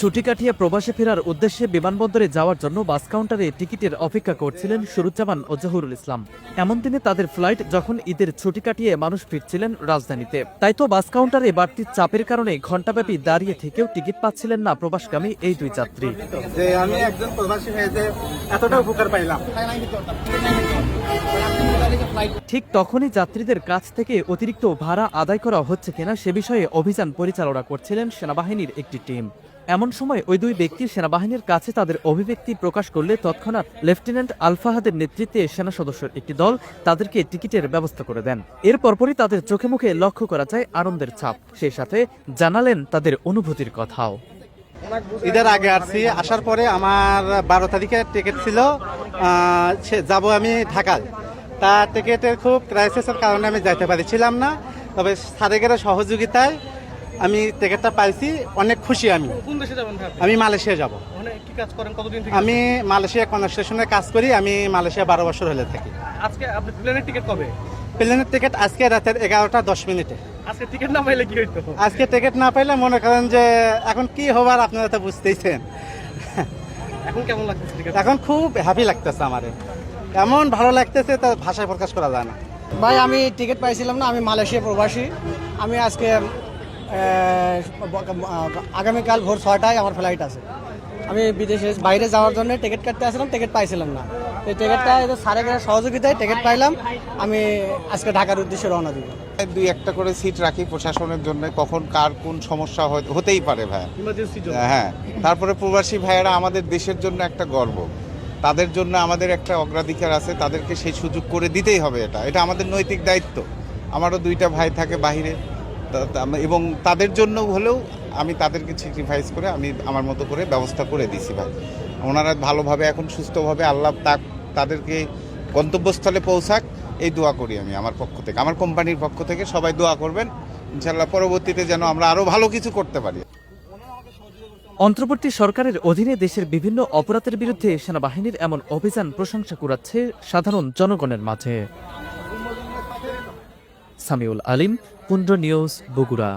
ছুটি কাটিয়ে প্রবাসে ফেরার উদ্দেশ্যে বিমানবন্দরে যাওয়ার জন্য বাস কাউন্টারে টিকিটের অপেক্ষা করছিলেন সুরুজ্জামান ও জহুরুল ইসলাম। এমন দিনে তাদের ফ্লাইট যখন ঈদের ছুটি কাটিয়ে মানুষ ফিরছিলেন রাজধানীতে। তাই তো বাস কাউন্টারে বাড়তি চাপের কারণে ঘণ্টাব্যাপী দাঁড়িয়ে থেকেও টিকিট পাচ্ছিলেন না প্রবাসগামী এই দুই যাত্রী। আমি একজন প্রবাসী হয়ে যে এতটা উপকার পাইলাম। ঠিক তখনই যাত্রীদের কাছ থেকে অতিরিক্ত ভাড়া আদায় করা হচ্ছে কিনা সে বিষয়ে অভিযান পরিচালনা করছিলেন সেনাবাহিনীর একটি টিম। এমন সময় ওই দুই ব্যক্তি সেনাবাহিনীর কাছে তাদের অভিব্যক্তি প্রকাশ করলে তৎক্ষণাৎ লেফটেন্যান্ট আলফাহাদের নেতৃত্বে সেনা সদস্যের একটি দল তাদেরকে টিকিটের ব্যবস্থা করে দেন। এর পরপরই তাদের চোখে মুখে লক্ষ্য করা যায় আনন্দের ছাপ। সেই সাথে জানালেন তাদের অনুভূতির কথাও। ঈদের আগে আসছি। আসার পরে আমার বারো তারিখে টিকিট ছিল। যাব আমি ঢাকায়। তা টিকিটের খুব ক্রাইসিসের কারণে আমি যাইতে পারছিলাম না। তবে সারেগের সহযোগিতায় আমি টিকিটটা পাইছি অনেক খুশি আমি। কোন দেশে যাবেন আমি মালয়েশিয়া যাব। ওখানে কি কাজ করেন? কতদিন থেকে আমি মালয়েশিয়া কনস্ট্রাকশনে কাজ করি আমি মালয়েশিয়া বারো বছর হলে থাকি। আজকে আপনি প্লেনের টিকিট কবে? প্লেনের টিকিট আজকে রাতের এগারোটা দশ মিনিটে। আজকে টিকিট না পাইলে কি হইতো? আজকে টিকিট না পাইলে মনে করেন যে এখন কি হবার আপনারা তো বুঝতেইছেন। এখন কেমন লাগতেছে এখন খুব হ্যাপি লাগতেছে আমার। এমন ভালো লাগতেছে তা ভাষায় প্রকাশ করা যায় না। ভাই আমি টিকিট পাইছিলাম না আমি মালয়েশিয়া প্রবাসী। আমি আজকে আগামীকাল ভোর ছয়টায় আমার ফ্লাইট আছে। আমি বিদেশে বাইরে যাওয়ার জন্য টিকিট কাটতে আসলাম টিকিট পাইছিলাম না। এই টিকিটটা এই যে সাড়ে এগারো সহযোগিতায় টিকিট পাইলাম আমি আজকে ঢাকার উদ্দেশ্যে রওনা দিব দুই একটা করে সিট রাখি প্রশাসনের জন্য কখন কার কোন সমস্যা হয় হতেই পারে ভাই। হ্যাঁ। তারপরে প্রবাসী ভাইয়েরা আমাদের দেশের জন্য একটা গর্ব। তাদের জন্য আমাদের একটা অগ্রাধিকার আছে তাদেরকে সেই সুযোগ করে দিতেই হবে এটা। এটা আমাদের নৈতিক দায়িত্ব। আমারও দুইটা ভাই থাকে বাহিরে। এবং তাদের জন্য হলেও আমি তাদেরকে স্যাক্রিফাইস করে আমি আমার মতো করে ব্যবস্থা করে দিছি ভাই। ওনারা ভালোভাবে এখন সুস্থভাবে আল্লাহ তাক তাদেরকে গন্তব্যস্থলে পৌঁছাক, এই দোয়া করি আমি আমার পক্ষ থেকে। আমার কোম্পানির পক্ষ থেকে সবাই দোয়া করবেন ইনশাল্লাহ পরবর্তীতে যেন আমরা আরও ভালো কিছু করতে পারি। অন্তর্বর্তী সরকারের অধীনে দেশের বিভিন্ন অপরাধের বিরুদ্ধে সেনাবাহিনীর এমন অভিযান প্রশংসা কুড়াচ্ছে সাধারণ জনগণের মাঝে। সামিউল আলিম পুন্ড্র নিউজ বগুড়া।